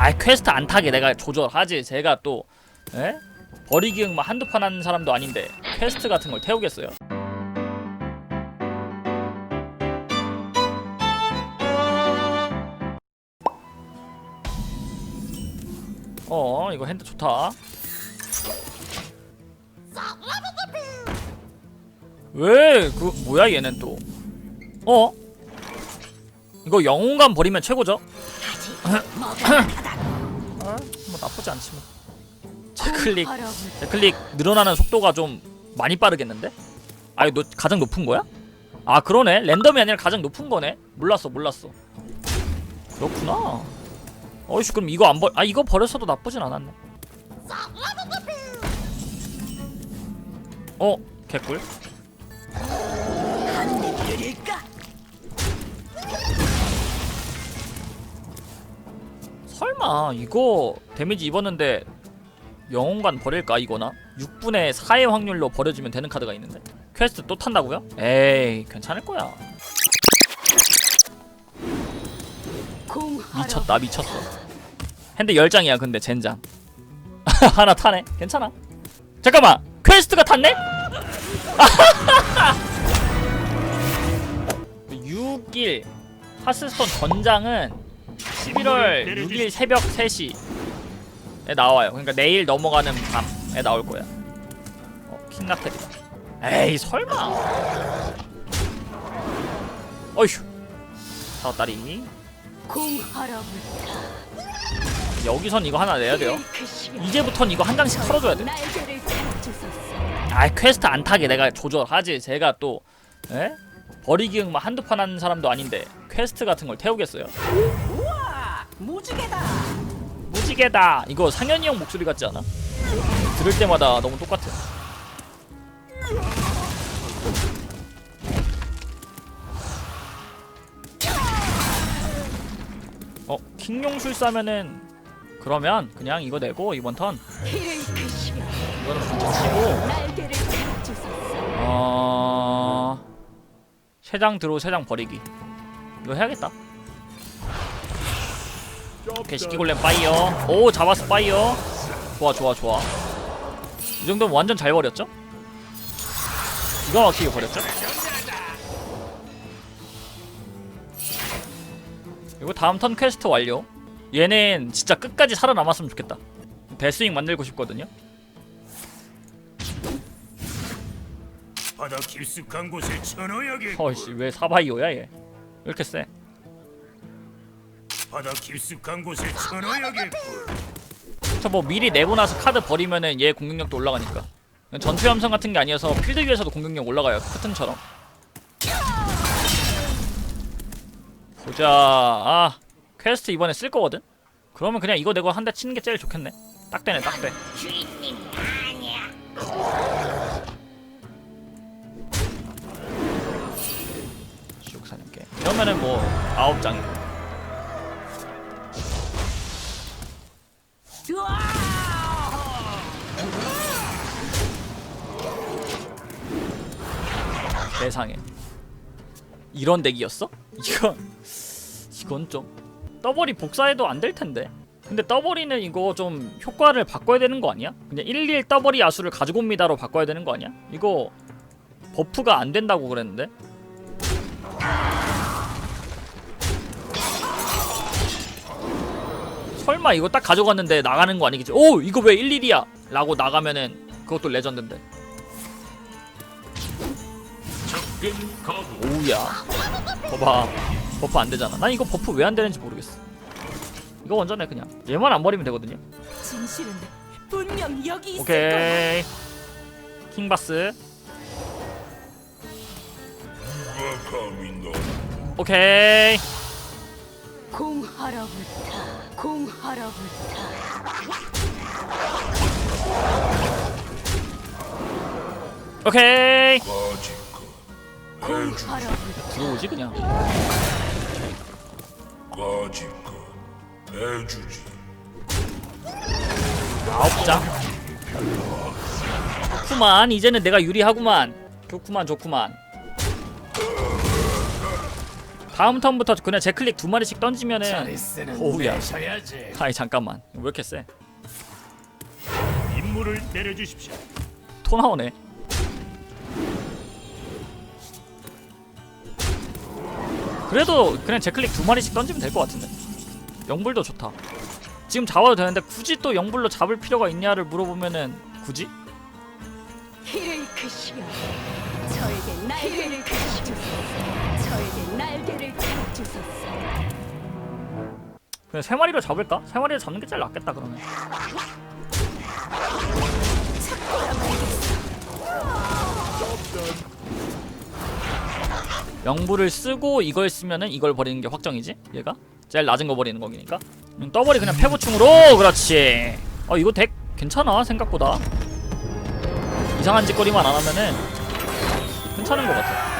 아 퀘스트 안 타게 내가 조절하지 제가 또 에? 버리기 응막 한두 판 하는 사람도 아닌데 퀘스트 같은 걸 태우겠어요 어 이거 핸드 좋다 왜 그 뭐야 얘는 또 어? 이거 영웅감 버리면 최고죠? 아, 뭐 나쁘지 않지 뭐. 제클릭 제클릭 늘어나는 속도가 좀 많이 빠르겠는데? 아 이거 노- 가장 높은 거야? 아 그러네 랜덤이 아니라 가장 높은 거네 몰랐어 몰랐어 그렇구나 어이씨 그럼 이거 안 버.. 아 이거 버렸어도 나쁘진 않았네 어? 개꿀 설마 이거 데미지 입었는데 영웅관 버릴까 이거나? 6분의 4의 확률로 버려지면 되는 카드가 있는데? 퀘스트 또 탄다고요? 에이 괜찮을 거야. 미쳤다 미쳤어. 핸드 10장이야 근데 젠장. 하나 타네. 괜찮아. 잠깐만 퀘스트가 탔네? 6일 하스스톤 전장은 11월 6일 새벽 3시에 나와요. 그러니까 내일 넘어가는 밤에 나올 거야. 어, 킹나텔이다. 에이 설마. 어휴. 사다리. 여기선 이거 하나 내야 돼요. 이제부턴 이거 한 장씩 털어줘야 돼. 아 퀘스트 안 타게 내가 조절하지. 제가 또 에? 버리기 응막 한두 판 하는 사람도 아닌데 퀘스트 같은 걸 태우겠어요. 무지개다. 무지개다. 이거 상현이 형 목소리 같지 않아? 들을 때마다 너무 똑같아. 어, 킹용술 싸면은 그러면 그냥 이거 내고 이번 턴. 이거는 붙여 치고. 어... 세장 들어 세장 버리기. 이거 해야겠다 개식기 골렘 파이어. 오 잡았어 파이어. 좋아 좋아 좋아. 이 정도면 완전 잘 버렸죠? 기가 막히게 버렸죠? 이거 다음 턴 퀘스트 완료. 얘는 진짜 끝까지 살아남았으면 좋겠다. 데스윙 만들고 싶거든요. 바다 깊숙한 곳에 쳐넣어야겠고 어이씨 왜 사바이오야 얘? 왜 이렇게 세 바다 깊숙한 곳에 쳐넣어야겠고 저뭐 미리 내고 나서 카드 버리면은 얘 공격력도 올라가니까. 전투 함성 같은 게 아니어서 필드 위에서도 공격력 올라가요 커튼처럼. 보자. 아 퀘스트 이번에 쓸 거거든? 그러면 그냥 이거 내고 한 대 치는 게 제일 좋겠네. 딱 되네 딱돼. 슉 사냥개 이러면은 뭐 아홉 장이고 세상에 이런 덱이었어? 이건 이건 좀 더블이 복사해도 안 될 텐데 근데 더블이는 이거 좀 효과를 바꿔야 되는 거 아니야? 그냥 11 더블이 야수를 가지고 옵니다로 바꿔야 되는 거 아니야? 이거 버프가 안 된다고 그랬는데 설마 이거 딱 가져갔는데 나가는 거 아니겠지? 오 이거 왜 11이야? 라고 나가면은 그것도 레전드인데 오우야. 봐봐. 버프 안 되잖아. 난 이거 버프 왜 안 되는지 모르겠어. 이거 완전해 그냥 얘만 안 버리면 되거든요. 진실은 분명 여기 있을 거야 오케이. 킹바스. 오케이. 공하러부터 공하러부터 오케이 공하러부터 들어오지 그냥 가지고 애주지 아홉 장 좋구만 이제는 내가 유리하구만 좋구만 좋구만 다음 턴부터 그냥 제클릭 두 마리씩 던지면은 오우야. 아니 잠깐만 왜 이렇게 세? 임무를 내려주십시오. 토 나오네. 그래도 그냥 제클릭 두 마리씩 던지면 될 것 같은데. 영불도 좋다. 지금 잡아도 되는데 굳이 또 영불로 잡을 필요가 있냐를 물어보면은 굳이? 크시오. 저에게 날개를 펴주소서. 저에게 날개를 펴주소서. 그냥 세 마리로 잡을까? 세 마리로 잡는 게 제일 낫겠다 그러면. 영불을 쓰고 이걸 쓰면은 이걸 버리는 게 확정이지? 얘가? 제일 낮은 거 버리는 거기니까. 음, 더블이 그냥 패보충으로 그렇지. 어 이거 덱 괜찮아 생각보다. 이상한 짓거리만 안 하면은 괜찮은 것 같아.